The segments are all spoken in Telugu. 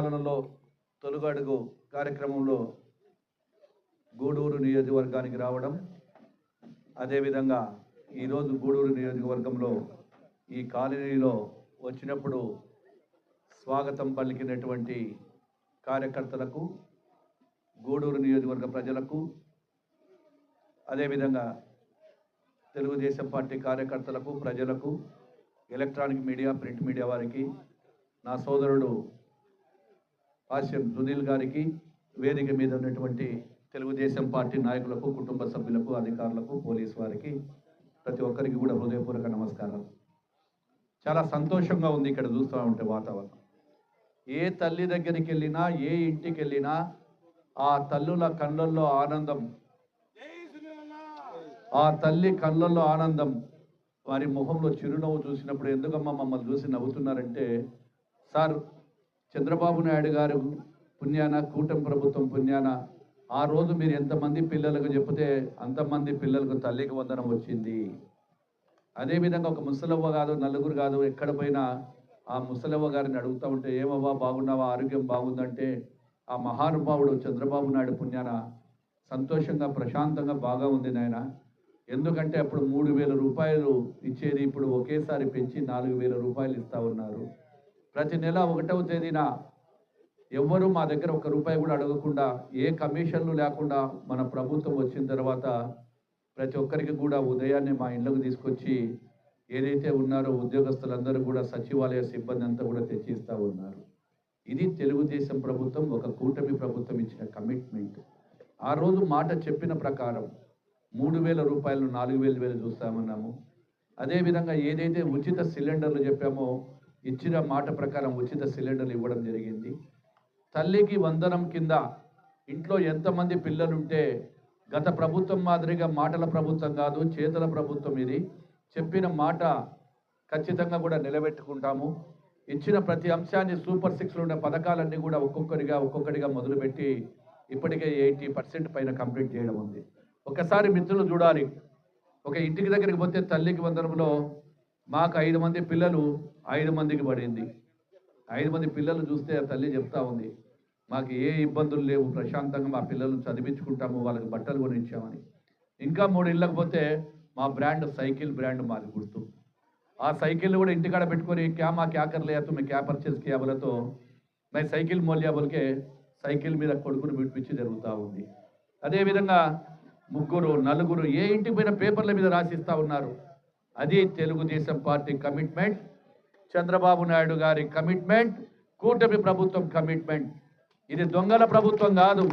పాలనలో తొలుగడుగు కార్యక్రమంలో గూడూరు నియోజకవర్గానికి రావడం అదేవిధంగా ఈరోజు గూడూరు నియోజకవర్గంలో ఈ కాలనీలో వచ్చినప్పుడు స్వాగతం పలికినటువంటి కార్యకర్తలకు గూడూరు నియోజకవర్గ ప్రజలకు అదేవిధంగా తెలుగుదేశం పార్టీ కార్యకర్తలకు ప్రజలకు ఎలక్ట్రానిక్ మీడియా ప్రింట్ మీడియా వారికి నా సోదరుడు హాస్యం సునీల్ గారికి వేదిక మీద ఉన్నటువంటి తెలుగుదేశం పార్టీ నాయకులకు కుటుంబ సభ్యులకు అధికారులకు పోలీస్ వారికి ప్రతి ఒక్కరికి కూడా హృదయపూర్వక నమస్కారం చాలా సంతోషంగా ఉంది ఇక్కడ చూస్తూ ఉంటే వాతావరణం. ఏ తల్లి దగ్గరికి వెళ్ళినా ఏ ఇంటికి వెళ్ళినా ఆ తల్లుల కళ్ళల్లో ఆనందం ఆ తల్లి కళ్ళల్లో ఆనందం. వారి ముఖంలో చిరునవ్వు చూసినప్పుడు ఎందుకమ్మా మమ్మల్ని చూసి నవ్వుతున్నారంటే సార్ చంద్రబాబు నాయుడు గారు పుణ్యాన కూటమి ప్రభుత్వం పుణ్యాన ఆ రోజు మీరు ఎంతమంది పిల్లలకు చెప్తే అంతమంది పిల్లలకు తల్లికి వందనం వచ్చింది. అదేవిధంగా ఒక ముసలవ్వ కాదు నలుగురు కాదు ఎక్కడ పోయినా ఆ ముసలవ్వ గారిని అడుగుతూ ఉంటే ఏమవ్వా బాగున్నావా ఆరోగ్యం బాగుందంటే? ఆ మహానుభావుడు చంద్రబాబు నాయుడు పుణ్యాన సంతోషంగా ప్రశాంతంగా బాగా ఉంది నాయన. ఎందుకంటే అప్పుడు మూడు వేల రూపాయలు ఇచ్చేది ఇప్పుడు ఒకేసారి పెంచి నాలుగు వేల రూపాయలు ఇస్తూ ఉన్నారు. ప్రతి నెల ఒకటవ తేదీన ఎవ్వరూ మా దగ్గర ఒక రూపాయి కూడా అడగకుండా ఏ కమిషన్లు లేకుండా మన ప్రభుత్వం వచ్చిన తర్వాత ప్రతి ఒక్కరికి కూడా ఉదయాన్నే మా ఇళ్ళకు తీసుకొచ్చి ఏదైతే ఉన్నారో ఉద్యోగస్తులందరూ కూడా సచివాలయ సిబ్బంది అంతా కూడా తెచ్చిస్తూ ఉన్నారు. ఇది తెలుగుదేశం ప్రభుత్వం ఒక కూటమి ప్రభుత్వం ఇచ్చిన కమిట్మెంట్. ఆ రోజు మాట చెప్పిన ప్రకారం మూడు వేల రూపాయలు నాలుగు వేలు వేలు చూస్తామన్నాము. అదేవిధంగా ఏదైతే ఉచిత సిలిండర్లు చెప్పామో ఇచ్చిన మాట ప్రకారం ఉచిత సిలిండర్లు ఇవ్వడం జరిగింది. తల్లికి వందనం కింద ఇంట్లో ఎంతమంది పిల్లలుంటే గత ప్రభుత్వం మాదిరిగా మాటల ప్రభుత్వం కాదు చేతల ప్రభుత్వం ఇది. చెప్పిన మాట ఖచ్చితంగా కూడా నిలబెట్టుకుంటాము. ఇచ్చిన ప్రతి అంశాన్ని సూపర్ సిక్స్లో ఉన్న పథకాలన్నీ కూడా ఒక్కొక్కరిగా ఒక్కొక్కటిగా మొదలుపెట్టి ఇప్పటికే ఎయిటీ పర్సెంట్ పైన కంప్లీట్ చేయడం ఉంది. ఒకసారి మిత్రులు చూడాలి. ఒక ఇంటికి దగ్గరికి పోతే తల్లికి వందనంలో మాకు ఐదు మంది పిల్లలు ఐదు మందికి పడింది. ఐదు మంది పిల్లలు చూస్తే ఆ తల్లి చెప్తా ఉంది మాకు ఏ ఇబ్బందులు లేవు ప్రశాంతంగా మా పిల్లలు చదివించుకుంటాము వాళ్ళకి బట్టలు కొనిచ్చామని. ఇంకా మూడు ఇళ్ళకి పోతే మా బ్రాండ్ సైకిల్ బ్రాండ్ మాది గుర్తు. ఆ సైకిల్ కూడా ఇంటికాడ పెట్టుకొని క్యా మా క్యాకర్ కర్లేయా మీ క్యా పర్చేస్ క్యాబులతో మై సైకిల్ మౌల్యా సైకిల్ మీద కొడుకుని విడిపించి జరుగుతూ ఉంది. అదేవిధంగా ముగ్గురు నలుగురు ఏ ఇంటికి పోయిన పేపర్ల మీద రాసిస్తూ ఉన్నారు. అది తెలుగుదేశం పార్టీ కమిట్మెంట్. చంద్రబాబు నాయుడు గారి కమిట్మెంట్ కూటమి ప్రభుత్వం కమిట్మెంట్. ఇది దొంగల ప్రభుత్వం కాదు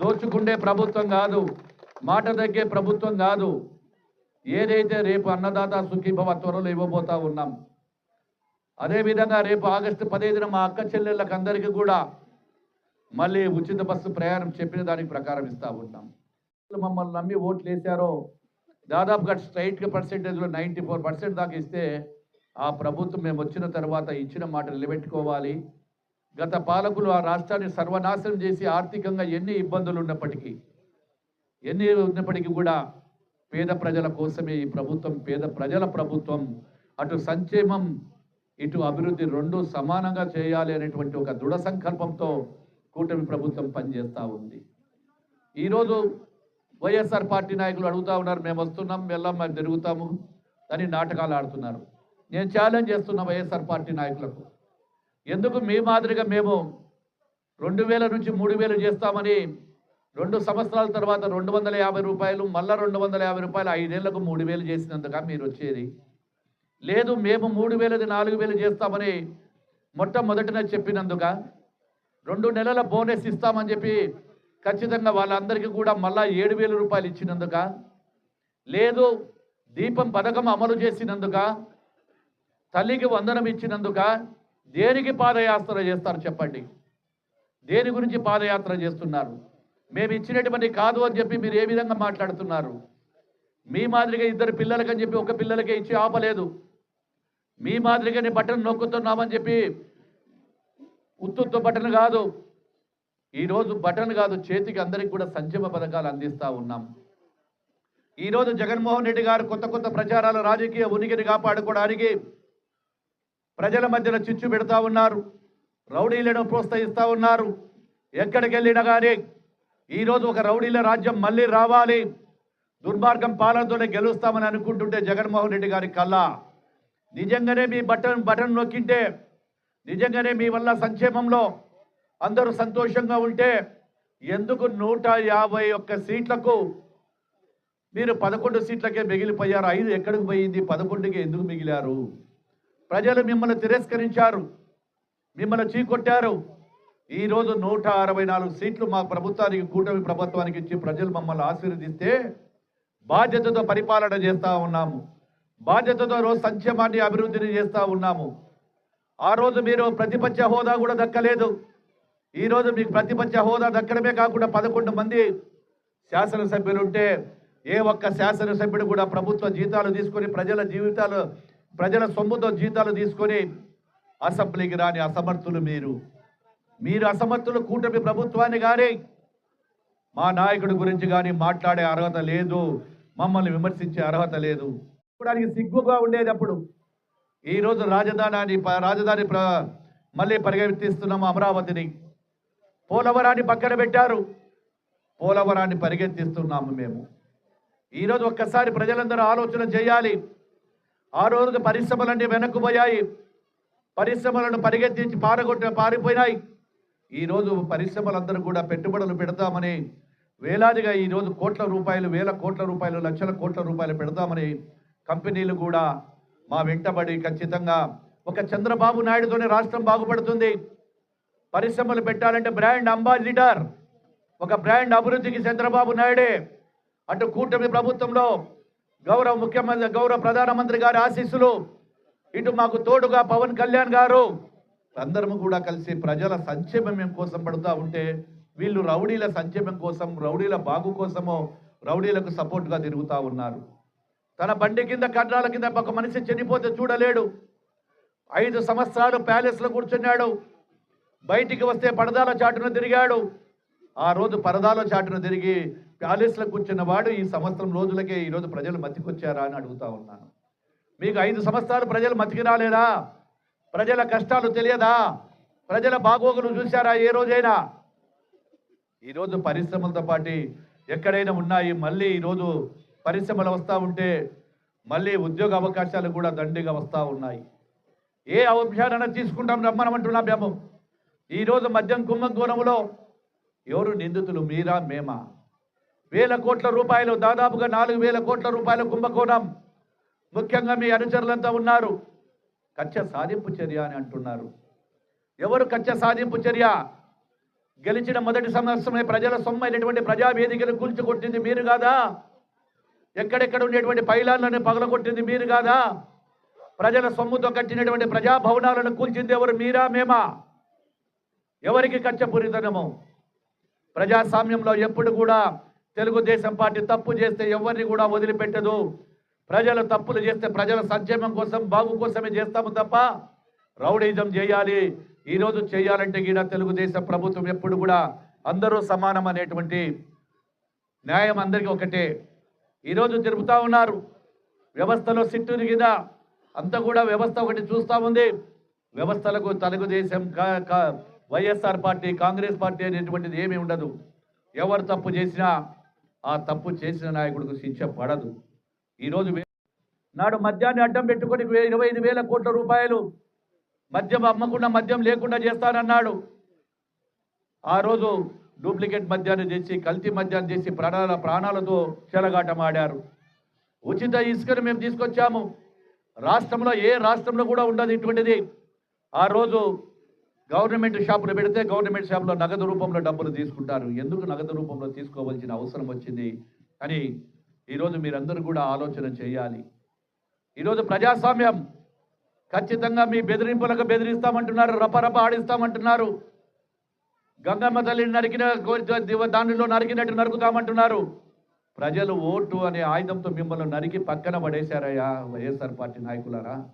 దోచుకుండే ప్రభుత్వం కాదు మాట తగ్గే ప్రభుత్వం కాదు. ఏదైతే రేపు అన్నదాత సుఖీభవ త్వరలో ఇవ్వబోతా ఉన్నాం అదేవిధంగా రేపు ఆగస్టు పదిహేనున మా అక్క చెల్లెళ్ళకి అందరికీ కూడా మళ్ళీ ఉచిత బస్సు ప్రయాణం చెప్పిన దానికి ప్రకారం ఇస్తూ ఉన్నాం. మమ్మల్ని నమ్మి ఓట్లు వేశారో దాదాపుగా స్ట్రైట్గా పర్సెంటేజ్లో నైంటీ ఫోర్ పర్సెంట్ దాకా ఇస్తే ఆ ప్రభుత్వం మేము వచ్చిన తర్వాత ఇచ్చిన మాట నిలబెట్టుకోవాలి. గత పాలకులు ఆ రాష్ట్రాన్ని సర్వనాశనం చేసి ఆర్థికంగా ఎన్ని ఇబ్బందులు ఉన్నప్పటికీ ఎన్ని ఉన్నప్పటికీ కూడా పేద ప్రజల కోసమే ఈ ప్రభుత్వం పేద ప్రజల ప్రభుత్వం అటు సంక్షేమం ఇటు అభివృద్ధి రెండు సమానంగా చేయాలి అనేటువంటి ఒక దృఢ సంకల్పంతో కూటమి ప్రభుత్వం పనిచేస్తూ ఉంది. ఈరోజు వైఎస్ఆర్ పార్టీ నాయకులు అడుగుతా ఉన్నారు మేము వస్తున్నాం వెళ్ళాం మేము తిరుగుతాము అని నాటకాలు ఆడుతున్నారు. నేను ఛాలెంజ్ చేస్తున్నా వైఎస్ఆర్ పార్టీ నాయకులకు. ఎందుకు మీ మాదిరిగా మేము రెండు వేల నుంచి మూడు వేలు చేస్తామని రెండు సంవత్సరాల తర్వాత రెండు వందల యాభై రూపాయలు మళ్ళా రెండు వందల యాభై రూపాయలు ఐదేళ్ళకు మూడు వేలు చేసినందుక మీరు వచ్చేది? లేదు మేము మూడు వేలది నాలుగు వేలు చేస్తామని మొట్టమొదటిన చెప్పినందుక? రెండు నెలల బోనస్ ఇస్తామని చెప్పి ఖచ్చితంగా వాళ్ళందరికీ కూడా మళ్ళా ఏడు వేల రూపాయలు ఇచ్చినందుక? లేదు దీపం పథకం అమలు చేసినందుక? తల్లికి వందనం ఇచ్చినందుక దేనికి పాదయాత్ర చేస్తారు చెప్పండి? దేని గురించి పాదయాత్ర చేస్తున్నారు? మేము ఇచ్చినటువంటి కాదు అని చెప్పి మీరు ఏ విధంగా మాట్లాడుతున్నారు? మీ మాదిరిగా ఇద్దరు పిల్లలకని చెప్పి ఒక పిల్లలకే ఇచ్చి ఆపలేదు. మీ మాదిరిగానే బటన్ నొక్కుతున్నామని చెప్పి ఉత్తుత్తు బటన్ కాదు. ఈరోజు బటన్ కాదు చేతికి అందరికి కూడా సంక్షేమ పథకాలు అందిస్తూ ఉన్నాం. ఈరోజు జగన్మోహన్ రెడ్డి గారు కొత్త కొత్త ప్రచారాల రాజకీయ ఉనికిని కాపాడుకోవడానికి ప్రజల మధ్యలో చిచ్చు పెడతా ఉన్నారు. రౌడీలను ప్రోత్సహిస్తూ ఉన్నారు. ఎక్కడికి వెళ్ళినా కానీ ఈరోజు ఒక రౌడీల రాజ్యం మళ్ళీ రావాలి. దుర్మార్గం పాలనతోనే గెలుస్తామని అనుకుంటుంటే జగన్మోహన్ రెడ్డి గారి కల్లా నిజంగానే మీ బటన్ బటన్ నొక్కింటే నిజంగానే మీ వల్ల సంక్షేమంలో అందరూ సంతోషంగా ఉంటే ఎందుకు నూట యాభై ఒక్క సీట్లకు మీరు పదకొండు సీట్లకే మిగిలిపోయారు? ఐదు ఎక్కడికి పోయింది? పదకొండుకి ఎందుకు మిగిలారు? ప్రజలు మిమ్మల్ని తిరస్కరించారు మిమ్మల్ని చీకొట్టారు. ఈరోజు నూట అరవై నాలుగు సీట్లు మా ప్రభుత్వానికి కూటమి ప్రభుత్వానికి ఇచ్చి ప్రజలు మమ్మల్ని ఆశీర్వదిస్తే బాధ్యతతో పరిపాలన చేస్తూ ఉన్నాము. బాధ్యతతో రోజు సంక్షేమాన్ని అభివృద్ధిని చేస్తూ ఉన్నాము. ఆ రోజు మీరు ప్రతిపక్ష హోదా కూడా దక్కలేదు. ఈరోజు మీకు ప్రతిపక్ష హోదా దక్కడమే కాకుండా పదకొండు మంది శాసనసభ్యులుంటే ఏ ఒక్క శాసనసభ్యుడు కూడా ప్రభుత్వ జీతాలు తీసుకొని ప్రజల జీవితాలు ప్రజల సొమ్ముతో జీతాలు తీసుకొని అసెంబ్లీకి రాని అసమర్థులు మీరు. మీరు అసమర్థులు కూటమి ప్రభుత్వాన్ని కానీ మా నాయకుడి గురించి కానీ మాట్లాడే అర్హత లేదు మమ్మల్ని విమర్శించే అర్హత లేదు. ఇప్పుడు సిగ్గుగా ఉండేది అప్పుడు. ఈరోజు రాజధాని రాజధాని మళ్ళీ పరిగెత్తిస్తున్నాము అమరావతిని. పోలవరాన్ని పక్కన పెట్టారు. పోలవరాన్ని పరిగెత్తిస్తున్నాము మేము. ఈరోజు ఒక్కసారి ప్రజలందరూ ఆలోచన చేయాలి. ఆ రోజు పరిశ్రమలన్నీ వెనక్కుపోయాయి. పరిశ్రమలను పరిగెత్తించి పారగొట్ట పారిపోయినాయి. ఈరోజు పరిశ్రమలందరూ కూడా పెట్టుబడులు పెడతామని వేలాదిగా ఈరోజు కోట్ల రూపాయలు వేల కోట్ల రూపాయలు లక్షల కోట్ల రూపాయలు పెడతామని కంపెనీలు కూడా మా వెంటబడి ఖచ్చితంగా ఒక చంద్రబాబు నాయుడుతోనే రాష్ట్రం బాగుపడుతుంది. పరిశ్రమలు పెట్టాలంటే బ్రాండ్ అంబాసిడర్ ఒక బ్రాండ్ అభివృద్ధికి చంద్రబాబు నాయుడే. అటు కూటమి ప్రభుత్వంలో గౌరవ ముఖ్యమంత్రి గౌరవ ప్రధానమంత్రి గారి ఆశీస్సులు. ఇటు మాకు తోడుగా పవన్ కళ్యాణ్ గారు. అందరము కూడా కలిసి ప్రజల సంక్షేమం కోసం పడుతూ ఉంటే వీళ్ళు రౌడీల సంక్షేమం కోసం రౌడీల బాగు కోసమో రౌడీలకు సపోర్ట్గా తిరుగుతూ ఉన్నారు. తన బండి కింద కడ్రాల కింద ఒక మనిషి చనిపోతే చూడలేడు. ఐదు సంవత్సరాలు ప్యాలెస్లో కూర్చున్నాడు. బయటికి వస్తే పరదాల చాటున తిరిగాడు. ఆ రోజు పరదాల చాటున తిరిగి ప్యాలెస్లో కూర్చున్న వాడు ఈ సంవత్సరం రోజులకే ఈరోజు ప్రజలు మతికొచ్చారా అని అడుగుతా ఉన్నాను. మీకు ఐదు సంవత్సరాలు ప్రజలు మతికి రాలేదా? ప్రజల కష్టాలు తెలియదా? ప్రజల బాగోగులు చూశారా ఏ రోజైనా? ఈరోజు పరిశ్రమలతో పాటు ఎక్కడైనా ఉన్నాయి మళ్ళీ ఈరోజు పరిశ్రమలు వస్తూ ఉంటే మళ్ళీ ఉద్యోగ అవకాశాలు కూడా దండిగా వస్తూ ఉన్నాయి. ఏ అంశాలైనా తీసుకుంటాం రమ్మనమంటున్నాం మేము ఈరోజు మద్యం కుంభకోణంలో ఎవరు నిందితులు? మీరా? మేమా? వేల కోట్ల రూపాయలు దాదాపుగా నాలుగు వేల కోట్ల రూపాయల కుంభకోణం. ముఖ్యంగా మీ అనుచరులంతా ఉన్నారు. కచ్చ సాధింపు చర్య అని అంటున్నారు. ఎవరు కచ్చ సాధింపు చర్య? గెలిచిన మొదటి సంవత్సరమే ప్రజల సొమ్మైనటువంటి ప్రజావేదికను కూల్చుకొట్టింది మీరు కాదా? ఎక్కడెక్కడ ఉండేటువంటి పైలాన్లను పగలగొట్టింది మీరు కాదా? ప్రజల సొమ్ముతో కట్టినటువంటి ప్రజాభవనాలను కూల్చింది ఎవరు? మీరా మేమా? ఎవరికి కచ్చపూరితనము? ప్రజాస్వామ్యంలో ఎప్పుడు కూడా తెలుగుదేశం పార్టీ తప్పు చేస్తే ఎవరిని కూడా వదిలిపెట్టదు. ప్రజలు తప్పులు చేస్తే ప్రజల సంక్షేమం కోసం బాగు కోసమే చేస్తాము తప్ప రౌడీజం చేయాలి. ఈరోజు చేయాలంటే గీడ తెలుగుదేశం ప్రభుత్వం ఎప్పుడు కూడా అందరూ సమానం అనేటువంటి న్యాయం అందరికీ ఒకటే. ఈరోజు తిరుగుతూ ఉన్నారు. వ్యవస్థలో సిట్టుని కింద అంతా కూడా వ్యవస్థ ఒకటి చూస్తూ ఉంది. వ్యవస్థలకు తెలుగుదేశం కా- వైఎస్ఆర్ పార్టీ కాంగ్రెస్ పార్టీ అనేటువంటిది ఏమీ ఉండదు. ఎవరు తప్పు చేసినా ఆ తప్పు చేసిన నాయకుడికి శిక్ష పడదు. ఈరోజు నాడు మద్యాన్ని అడ్డం పెట్టుకొని ఇరవై ఐదు వేల కోట్ల రూపాయలు మద్యం అమ్మకుండా మద్యం లేకుండా చేస్తానన్నాడు. ఆ రోజు డూప్లికేట్ మద్యాన్ని చేసి కల్తీ మద్యాన్ని చేసి ప్రాణాల ప్రాణాలతో చెలగాటమాడారు. ఉచిత ఇసుకను మేము తీసుకొచ్చాము. రాష్ట్రంలో ఏ రాష్ట్రంలో కూడా ఉండదు ఇటువంటిది. ఆ రోజు గవర్నమెంట్ షాపులు పెడితే గవర్నమెంట్ షాపులో నగదు రూపంలో డబ్బులు తీసుకుంటారు. ఎందుకు నగదు రూపంలో తీసుకోవాల్సిన అవసరం వచ్చింది? అని ఈరోజు మీరందరూ కూడా ఆలోచన చేయాలి. ఈరోజు ప్రజాస్వామ్యం ఖచ్చితంగా మీ బెదిరింపులకు బెదిరిస్తామంటున్నారు రపరప ఆడిస్తామంటున్నారు. గంగమ్మ తల్లిని నరికిన దానిలో నరికినట్టు నరుకుతామంటున్నారు. ప్రజలు ఓటు అనే ఆయుధంతో మిమ్మల్ని నరికి పక్కన పడేశారయ్యా వైఎస్ఆర్ పార్టీ నాయకులారా.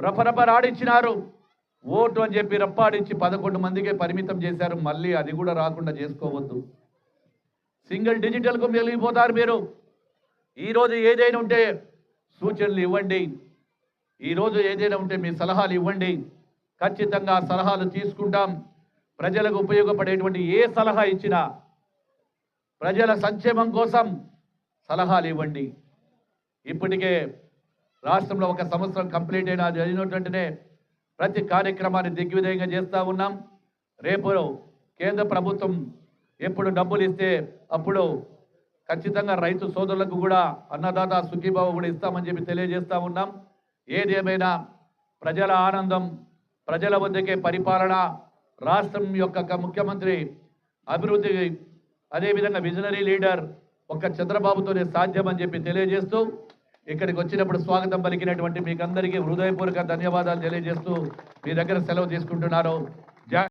రపరప రాడిచ్చినారు. ఓటు అని చెప్పి రప్పాడించి పదకొండు మందికే పరిమితం చేశారు. మళ్ళీ అది కూడా రాకుండా చేసుకోవద్దు. సింగిల్ డిజిటల్కు వెళ్ళిపోతారు మీరు. ఈరోజు ఏదైనా ఉంటే సూచనలు ఇవ్వండి. ఈరోజు ఏదైనా ఉంటే మీ సలహాలు ఇవ్వండి. ఖచ్చితంగా సలహాలు తీసుకుంటాం. ప్రజలకు ఉపయోగపడేటువంటి ఏ సలహా ఇచ్చినా ప్రజల సంక్షేమం కోసం సలహాలు ఇవ్వండి. ఇప్పటికే రాష్ట్రంలో ఒక సంవత్సరం కంప్లీట్ అయినా అది అయినటువంటినే ప్రతి కార్యక్రమాన్ని దిగ్విజయంగా చేస్తూ ఉన్నాం. రేపు కేంద్ర ప్రభుత్వం ఎప్పుడు డబ్బులు ఇస్తే అప్పుడు ఖచ్చితంగా రైతు సోదరులకు కూడా అన్నదాత సుఖీబాబు కూడా ఇస్తామని చెప్పి తెలియజేస్తూ ఉన్నాం. ఏదేమైనా ప్రజల ఆనందం ప్రజల వద్దకే పరిపాలన రాష్ట్రం యొక్క ముఖ్యమంత్రి అభివృద్ధి అదేవిధంగా విజనరీ లీడర్ ఒక్క చంద్రబాబుతోనే సాధ్యమని చెప్పి తెలియజేస్తూ ఇక్కడికి వచ్చినప్పుడు స్వాగతం పలికినటువంటి మీకు అందరికీ హృదయపూర్వక ధన్యవాదాలు తెలియజేస్తూ మీ దగ్గర సెలవు తీసుకుంటున్నారు